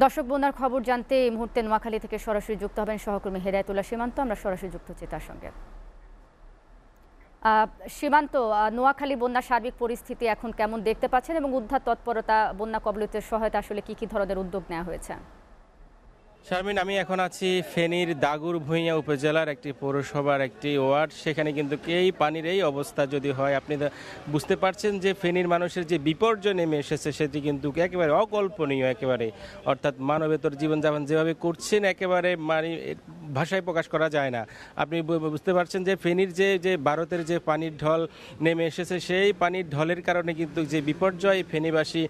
দর্শক বন্যার খবর জানতে এই মুহূর্তে নোয়াখালী থেকে সরাসরি যুক্ত হবেন সহকর্মী হেদায়তুল্লাহ সীমান্ত। আমরা সরাসরি যুক্ত হচ্ছি তার সঙ্গে। সীমান্ত নোয়াখালী বন্যা সার্বিক পরিস্থিতি এখন কেমন দেখতে পাচ্ছেন এবং উদ্ধার তৎপরতা, বন্যা কবলিতের সহায়তা আসলে কি কি ধরনের উদ্যোগ নেওয়া হয়েছে? শারমিন, আমি এখন আছি ফেনীর দাগুর ভূঁইয়া উপজেলার একটি পৌরসভার একটি ওয়ার্ড। সেখানে কিন্তু এই পানির এই অবস্থা যদি হয়, আপনি বুঝতে পারছেন যে ফেনীর মানুষের যে বিপর্যয় নেমে এসেছে, সেটি কিন্তু একেবারে অকল্পনীয় একেবারে। অর্থাৎ মানবেতর জীবনযাপন যেভাবে করছেন, একেবারে মানে ভাষায় প্রকাশ করা যায় না। আপনি বুঝতে পারছেন যে ফেনীর যে যে ভারতের যে পানির ঢল নেমে এসেছে, সেই পানির ঢলের কারণে কিন্তু যে বিপর্যয় ফেনীবাসী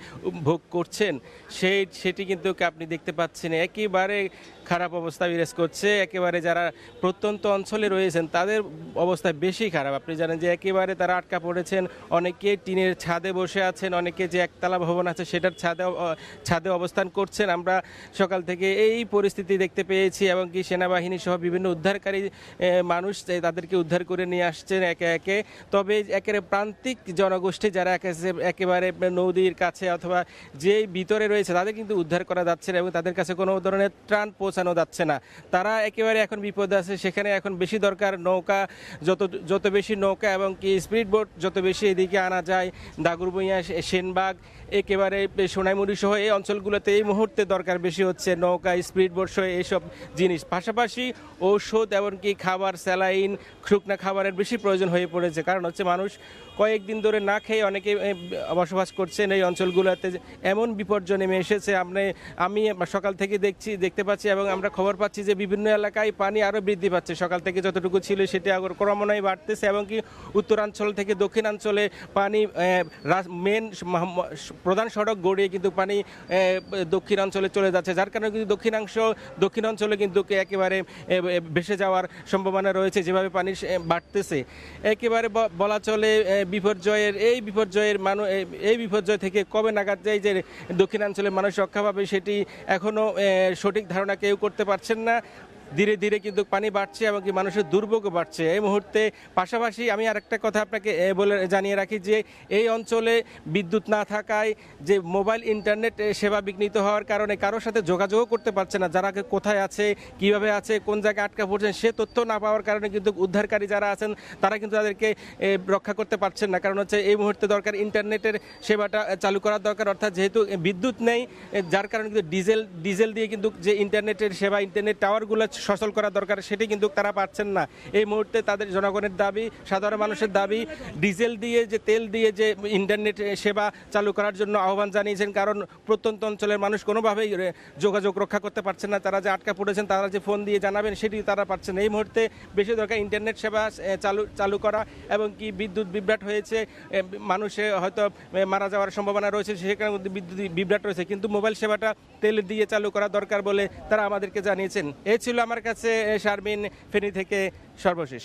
ভোগ করছেন, সেই, সেটি কিন্তু আপনি দেখতে পাচ্ছেন। একেবারে খারাপ অবস্থা বিরাজ করছে। একেবারে যারা প্রত্যন্ত অঞ্চলে রয়েছেন, তাদের অবস্থা বেশি খারাপ। আপনি জানেন যে একেবারে তারা আটকা পড়েছেন, অনেকে টিনের ছাদে বসে আছেন, অনেকে যে একতলা ভবন আছে, সেটার ছাদে ছাদে অবস্থান করছেন। আমরা সকাল থেকে এই পরিস্থিতি দেখতে পেয়েছি এবং কি সেনাবাহিনী সহ বিভিন্ন উদ্ধারকারী মানুষ তাদেরকে উদ্ধার করে নিয়ে আসছেন একে একে। তবে একেবারে প্রান্তিক জনগোষ্ঠী যারা একে- একেবারে নদীর কাছে অথবা যেই ভিতরে রয়েছে তাদের কিন্তু উদ্ধার করা যাচ্ছে না এবং তাদের কাছে কোনো ধরনের ত্রাণ পৌঁছানো যাচ্ছে না। তারা একেবারে এখন বিপদে আছে, সেখানে এখন বেশি দরকার নৌকা, যত যত বেশি নৌকা এবং কি স্পিড বোট, যত বেশি এদিকে আনা যায় দাগুরবইয়া সেনবাগ, একেবারে সোনাইমুড়ি সহ এই অঞ্চলগুলোতে এই মুহূর্তে দরকার বেশি হচ্ছে নৌকা, স্পিড বোট সহ এইসব জিনিস। পাশাপাশি ঔষধ এমনকি খাবার, স্যালাইন, শুকনা খাবারের বেশি প্রয়োজন হয়ে পড়েছে। কারণ হচ্ছে মানুষ কয়েকদিন ধরে না খেয়ে অনেকে বসবাস করছেন এই অঞ্চলগুলোতে। এমন বিপর্যয় নেমে এসেছে। আপনি, আমি সকাল থেকে দেখছি, দেখতে পাচ্ছি এবং আমরা খবর পাচ্ছি যে বিভিন্ন এলাকায় পানি আরও বৃদ্ধি পাচ্ছে। সকাল থেকে যতটুকু ছিল সেটি ক্রমান্বয়ে বাড়তেছে এবং কি উত্তরাঞ্চল থেকে দক্ষিণাঞ্চলে পানি মেন প্রধান সড়ক গড়িয়ে কিন্তু পানি দক্ষিণাঞ্চলে চলে যাচ্ছে। যার কারণে কিন্তু দক্ষিণাংশ, দক্ষিণাঞ্চলে কিন্তু একেবারে ভেসে যাওয়ার সম্ভাবনা রয়েছে, যেভাবে পানি বাড়তেছে। একেবারে বলা চলে বিপর্যয়ের, এই বিপর্যয়ের মানুষ এই বিপর্যয় থেকে কবে নাগাদ যায় যে দক্ষিণাঞ্চলের মানুষ রক্ষা পাবে, সেটি এখনও সঠিক ধারণা কেউ করতে পারছেন না। ধীরে ধীরে কিন্তু পানি বাড়ছে এবং কি মানুষের দুর্ভোগও বাড়ছে। এই মুহূর্তে পাশাপাশি আমি আরেকটা কথা আপনাকে বলে জানিয়ে রাখি যে এই অঞ্চলে বিদ্যুৎ না থাকায় যে মোবাইল ইন্টারনেট সেবা বিঘ্নিত হওয়ার কারণে কারোর সাথে যোগাযোগও করতে পারছে না। যারা কোথায় আছে, কীভাবে আছে, কোন জায়গায় আটকা পড়ছেন, সে তথ্য না পাওয়ার কারণে কিন্তু উদ্ধারকারী যারা আছেন, তারা কিন্তু তাদেরকে রক্ষা করতে পারছেন না। কারণ হচ্ছে এই মুহূর্তে দরকার ইন্টারনেটের সেবাটা চালু করার দরকার। অর্থাৎ যেহেতু বিদ্যুৎ নেই যার কারণে কিন্তু ডিজেল ডিজেল দিয়ে কিন্তু যে ইন্টারনেটের সেবা, ইন্টারনেট টাওয়ারগুলো সচল করা দরকার, সেটি কিন্তু তারা পাচ্ছেন না। এই মুহূর্তে তাদের জনগণের দাবি, সাধারণ মানুষের দাবি, ডিজেল দিয়ে যে, তেল দিয়ে যে ইন্টারনেট সেবা চালু করার জন্য আহ্বান জানিয়েছেন, কারণ প্রত্যন্ত অঞ্চলের মানুষ কোনোভাবেই যোগাযোগ রক্ষা করতে পারছেন না। তারা যে আটকা পড়েছেন, তারা যে ফোন দিয়ে জানাবেন, সেটি তারা পাচ্ছেন এই মুহূর্তে বেশি দরকার ইন্টারনেট সেবা চালু চালু করা এবং কি বিদ্যুৎ বিভ্রাট হয়েছে মানুষে হয়তো মারা যাওয়ার সম্ভাবনা রয়েছে সেখানে বিদ্যুৎ বিভ্রাট রয়েছে। কিন্তু মোবাইল সেবাটা তেল দিয়ে চালু করা দরকার বলে তারা আমাদেরকে জানিয়েছেন। এ ছিল আমার কাছে শারমিন ফেনী থেকে সর্বশেষ।